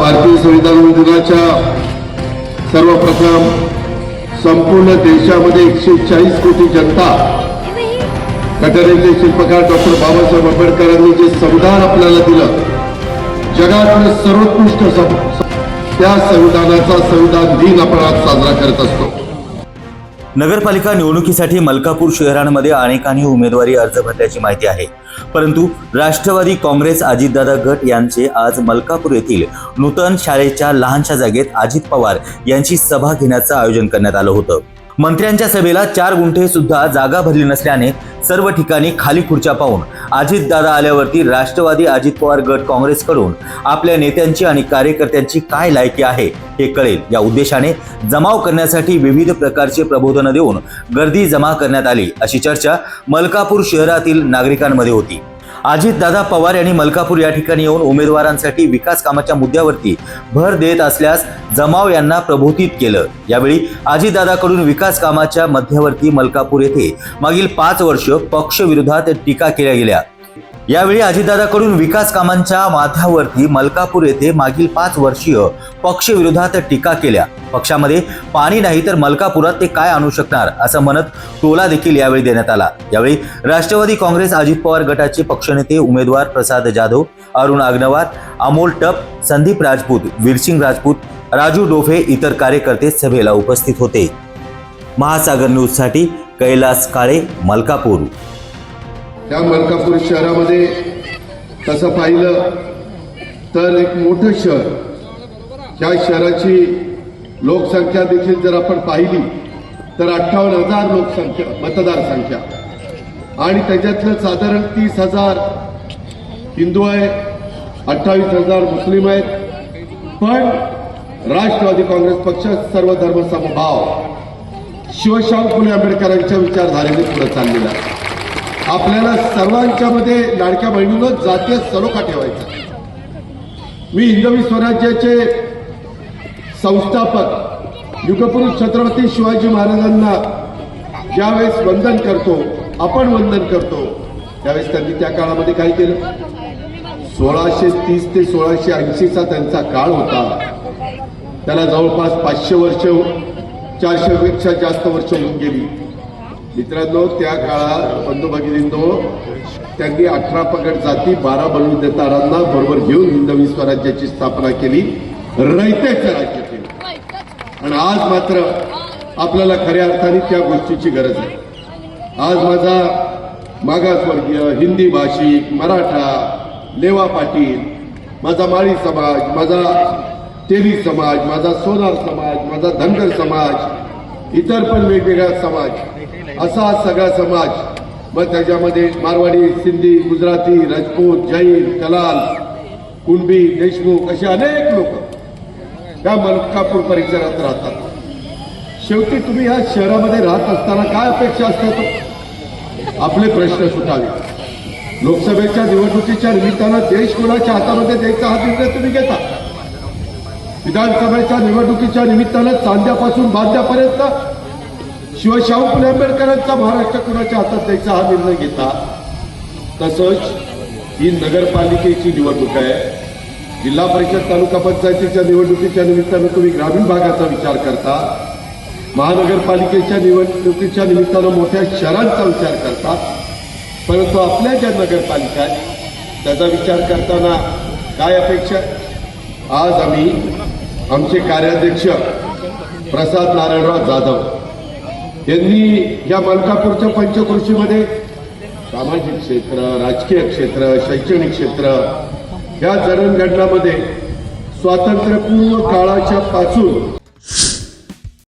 भारतीय संविधान दिनाच्या सर्वप्रथम संपूर्ण देशामध्ये एकशे चाळीस कोटी जनता कटरेचे शिल्पकार डॉक्टर बाबासाहेब आंबेडकरांनी जे संविधान आपल्याला दिलं जगातलं सर्वोत्कृष्ट सं- त्या संविधानाचा संविधान दिन आपण आज साजरा करत असतो. नगरपालिका निवडणुकीसाठी मलकापूर शहरांमध्ये अनेकांनी उमेदवारी अर्ज भरल्याची माहिती आहे. परंतु राष्ट्रवादी काँग्रेस अजितदादा गट यांचे आज मलकापूर येथील नूतन शाळेच्या लहानशा जागेत अजित पवार यांची सभा घेण्याचं आयोजन करण्यात आलं होतं. मंत्र्यांच्या सभेला चार गुंठे सुद्धा जागा भरली नसल्याने सर्व ठिकाणी खाली खुर्च्या पाहून अजितदादा आल्यावरती राष्ट्रवादी अजित पवार गट काँग्रेसकडून आपल्या नेत्यांची आणि कार्यकर्त्यांची काय लायकी आहे हे कळेल. या उद्देशाने जमाव करण्यासाठी विविध प्रकारचे प्रबोधनं देऊन गर्दी जमा करण्यात आली अशी चर्चा मलकापूर शहरातील नागरिकांमध्ये होती. अजितदादा पवार यांनी मलकापूर या ठिकाणी येऊन उमेदवारांसाठी विकास कामाच्या मुद्द्यावरती भर देत असल्यास जमाव यांना प्रबोधित केलं. यावेळी अजितदादाकडून विकास कामाच्या मध्यावरती मलकापूर येथे मागील पाच वर्ष पक्षविरोधात टीका केल्या गेल्या. यावेळी अजितदादाकडून विकास कामांच्या माथ्यावरती मलकापूर येथे मागील पाच वर्षीय पक्षविरोधात टीका केल्या. पक्षामध्ये पाणी नाही तर मलकापुरात ते काय आणू शकणार असं म्हणत टोला देखील यावेळी देण्यात आला. यावेळी राष्ट्रवादी काँग्रेस अजित पवार गटाचे पक्षनेते उमेदवार प्रसाद जाधव अरुण आग्नवार अमोल टप संदीप राजपूत वीरसिंग राजपूत राजू डोफे इतर कार्यकर्ते सभेला उपस्थित होते. महासागर न्यूजसाठी कैलास काळे मलकापूर. त्या मलकापूर शहरामध्ये तसं पाहिलं तर एक मोठं शहर. या शहराची लोकसंख्या देखील जर आपण पाहिली तर अठ्ठावन्न हजार लोकसंख्या मतदार संख्या आणि त्याच्यातलं साधारण तीस हजार हिंदू आहे अठ्ठावीस हजार मुस्लिम आहेत. पण राष्ट्रवादी काँग्रेस पक्ष सर्व धर्मसमभाव. शिवशाम फुले आंबेडकरांच्या विचारधारेने पुढे चाललेला आहे. आपल्याला सर्वांच्या मध्ये लाडक्या बहिणीनं जातीय सलोखा ठेवायचा. मी हिंदवी स्वराज्याचे संस्थापक युगपुरुष छत्रपती शिवाजी महाराजांना ज्यावेळेस वंदन करतो आपण वंदन करतो त्यावेळेस त्यांनी त्या काळामध्ये काय केलं? सोळाशे तीस ते सोळाशे ऐंशीचा त्यांचा काळ होता. त्याला जवळपास पाचशे वर्ष चारशे पेक्षा जास्त वर्ष होऊन गेली. मित्रांनो त्या काळात बंधू भगिनींनो त्यांनी अठरा पगड जाती बारा बलुतेदारांना बरोबर घेऊन हिंदवी स्वराज्याची स्थापना केली. रयतेचं राज्य केलं. आणि आज मात्र आपल्याला खऱ्या अर्थाने त्या गोष्टीची गरज आहे. आज माझा मागासवर्गीय हिंदी भाषिक मराठा लेवा पाटील माझा माळी समाज माझा तेली समाज माझा सोनार समाज माझा धनगर समाज इतर पण वेगवेगळा समाज असा सगळा समाज मग त्याच्यामध्ये मारवाडी सिंधी गुजराती राजपूत जैन कलाल कुणबी देशमुख असे अनेक लोक त्या मलकापूर परिसरात राहतात. शेवटी तुम्ही या शहरामध्ये राहत असताना काय अपेक्षा असतात? आपले प्रश्न सुटावे. लोकसभेच्या निवडणुकीच्या निमित्तानं देश कोणाच्या हातामध्ये द्यायचा हा निर्णय तुम्ही घेता? विधानसभेच्या निवडणुकीच्या निमित्तानं चांद्यापासून शिवाय शिवशाहू फुले आंबेडकरांचा महाराष्ट्र कुणाच्या हातात द्यायचा हा निर्णय घेता? तसंच ही नगरपालिकेची निवडणूक आहे. जिल्हा परिषद तालुका पंचायतीच्या निवडणुकीच्या निमित्तानं तुम्ही ग्रामीण भागाचा विचार करता. महानगरपालिकेच्या निवडणुकीच्या निमित्तानं मोठ्या शहरांचा विचार करता. परंतु आपल्या ज्या नगरपालिका आहेत त्याचा विचार करताना काय अपेक्षा आज आम्ही आमचे कार्याध्यक्ष प्रसाद नारायणराव जाधव त्यांनी या मलकापूरच्या पंचकृषीमध्ये सामाजिक क्षेत्र राजकीय क्षेत्र शैक्षणिक क्षेत्र या जडणघडणामध्ये स्वातंत्र्यपूर्व काळाच्या पासून